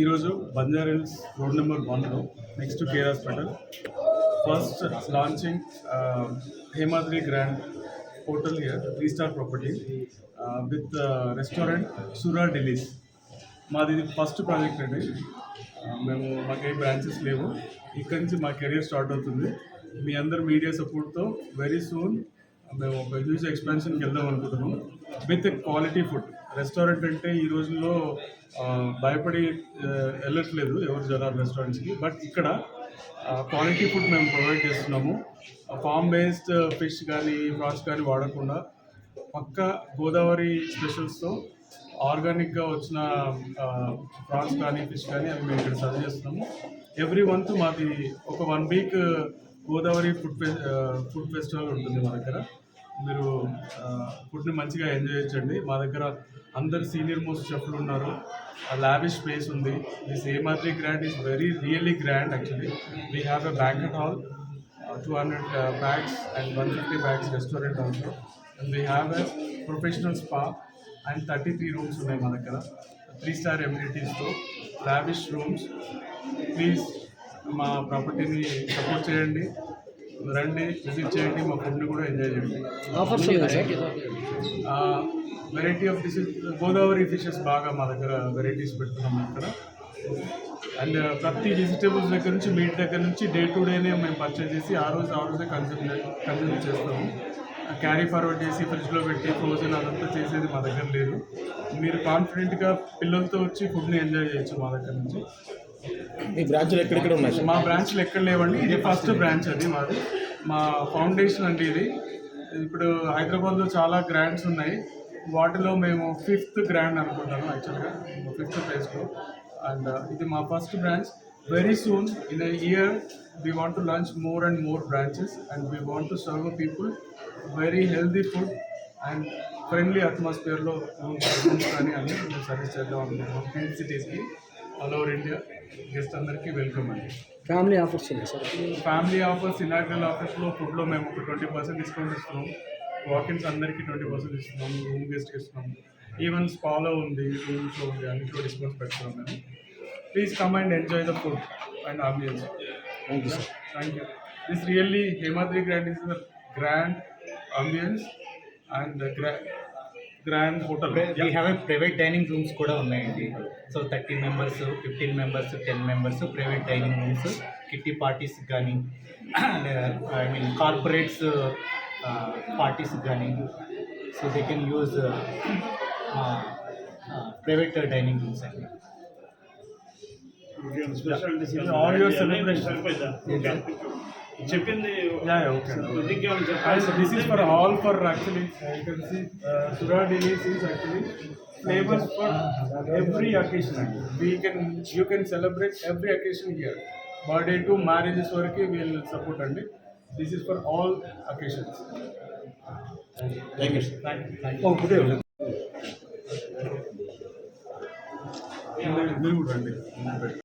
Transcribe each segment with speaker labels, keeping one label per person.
Speaker 1: ఈరోజు Banjara Hills road number వన్లో next care hospital. First launching Hemadri grand hotel here three star property with restaurant సురా డెలీస్ మాది ఇది ఫస్ట్ ప్రాజెక్ట్ అండి. మేము మాకు ఏ బ్రాంచెస్ లేవు. ఇక్కడి నుంచి మా కెరీర్ స్టార్ట్ అవుతుంది. మీ అందరు మీడియా సపోర్ట్తో వెరీ సూన్ మేము ఒక హ్యూజ్ ఎక్స్పాన్షన్కి వెళ్దాం అనుకుంటున్నాం. విత్ క్వాలిటీ ఫుడ్ రెస్టారెంట్ అంటే ఈ రోజుల్లో భయపడి వెళ్ళట్లేదు ఎవరు జనాలు రెస్టారెంట్స్కి బట్ ఇక్కడ క్వాలిటీ ఫుడ్ మేము ప్రొవైడ్ చేస్తున్నాము. ఫామ్ బేస్డ్ ఫిష్ కానీ ప్రాన్స్ కానీ వాడకుండా పక్క గోదావరి స్పెషల్స్తో ఆర్గానిక్గా వచ్చిన ప్రాన్స్ కానీ ఫిష్ కానీ అవి మేము ఇక్కడ సర్వ్ చేస్తున్నాము. ఎవ్రీ మంత్ మాది ఒక one week Godavari food food festival ఉంటుంది మా దగ్గర. మీరు ఫుడ్ని మంచిగా ఎంజాయ్ చేయండి మా దగ్గర అందరు సీనియర్ మోస్ట్ చెఫ్లు ఉన్నారు. లావిష్ స్పేస్ ఉంది. This Hemadri grand is very really grand actually. We have a banquet hall two hundred bags and one fifty bags restaurant also. And we have a professional spa and thirty three rooms ఉన్నాయి మా దగ్గర. Three star ఎమ్యూనిటీస్తో lavish rooms. Please మా ప్రాపర్టీని support చేయండి. రండి visit చేయండి మా ఫుడ్ని కూడా ఎంజాయ్ చేయండి.
Speaker 2: Offers
Speaker 1: variety of dishes Godavari fishes బాగా మా దగ్గర వెరైటీస్ పెడుతున్నాం ఇక్కడ. అండ్ ప్రతి వెజిటేబుల్స్ దగ్గర నుంచి మీట్ దగ్గర నుంచి డే టు డేనే మేము పర్చేజ్ చేసి ఆ రోజు ఆ రోజే కన్జ్యూమ్ కన్జ్యూమ్ చేస్తాము. క్యారీ ఫార్వర్డ్ చేసి ఫ్రిడ్జ్లో పెట్టి ఫ్రోజన్ అదంతా చేసేది మా దగ్గర లేదు. మీరు కాన్ఫిడెంట్గా పిల్లలతో వచ్చి ఫుడ్ని ఎంజాయ్ చేయొచ్చు మా దగ్గర నుంచి.
Speaker 2: మీ బ్రాంచ్లు ఎక్కడెక్కడ ఉన్నాయి?
Speaker 1: మా బ్రాంచ్లు ఎక్కడ లేవండి. ఇది ఫస్ట్ బ్రాంచ్ అది మాది. మా ఫౌండేషన్ అండి ఇది. ఇప్పుడు హైదరాబాద్లో చాలా గ్రాండ్స్ ఉన్నాయి. వాటిలో మేము ఫిఫ్త్ గ్రాండ్ అనుకుంటాను యాక్చువల్గా. ఫిఫ్త్ ప్లేస్లో. అండ్ uh, ఇది మా first branch. Very soon in a year we want to launch more and more branches and we want to serve people very healthy food and friendly అట్మాస్ఫియర్లో కానీ అన్ని service చేద్దాం అనుకుంటున్నాం. సిటీస్కి ఆల్ ఓవర్ ఇండియా గెస్ట్ అందరికీ welcome అండి.
Speaker 2: Family offers ఉన్నాయి sir.
Speaker 1: Family offers inaugural ఆఫర్స్లో ఫుడ్లో మేము ఒక ట్వంటీ పర్సెంట్ డిస్కౌంట్ ఇస్తున్నాం. వాకిన్స్ అందరికీ ట్వంటీ పర్సెంట్ ఇస్తున్నాం. రూమ్ గెస్ట్కి ఇస్తున్నాం. ఈవెన్ స్పాలో ఉంది రూమ్స్లో ఉంది అన్నిట్లో డిస్కౌంట్స్ పెడుతున్నాం మేము. Please come and enjoy the food and ambience
Speaker 2: thank you sir
Speaker 1: thank you this really Hemadri grand is the grand ambience and grand hotel
Speaker 3: we have a private dining rooms కూడా ఉన్నాయండి. So thirty members fifteen members ten members private dining rooms kitty parties కానీ I mean corporates parties కానీ so they can use private dining rooms అండి.
Speaker 1: All your celebration
Speaker 4: చెప్పింది
Speaker 1: Yeah, yeah, okay.
Speaker 4: ఇంకేమైనా
Speaker 1: And
Speaker 4: చెప్పాలి
Speaker 1: this is for all for actually, uh, you can see, uh, Sura Delis is actually flavors for every occasion. We can, you can celebrate every occasion here. Birthday to marriages వరకు we will support అండి. This is for all occasions.
Speaker 2: Thank you sir
Speaker 1: Thank you. Thank you. మీరు- మీరు కూడా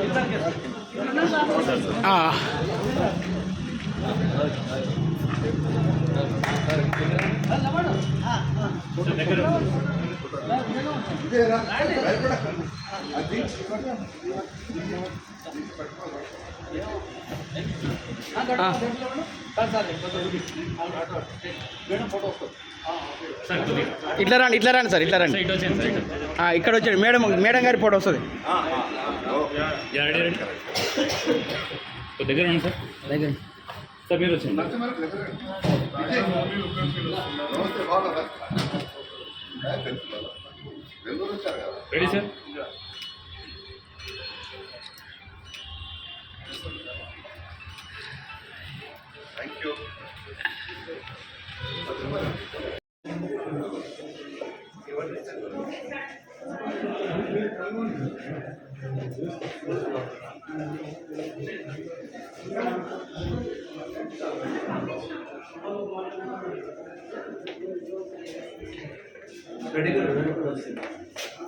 Speaker 1: రండి.
Speaker 5: ఇట్లా రండి ఇట్లా రండి సార్ ఇట్లా రండి. ఆ, ఇక్కడ వచ్చాడు మేడం మేడం గారి ఫోటో వస్తుంది.
Speaker 4: దగ్గర ఉండి సార్
Speaker 5: దగ్గర
Speaker 4: సార్. మీరు వచ్చింది రెడీ సార్ థ్యాంక్ యూ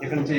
Speaker 2: ఇక్కడ నుంచి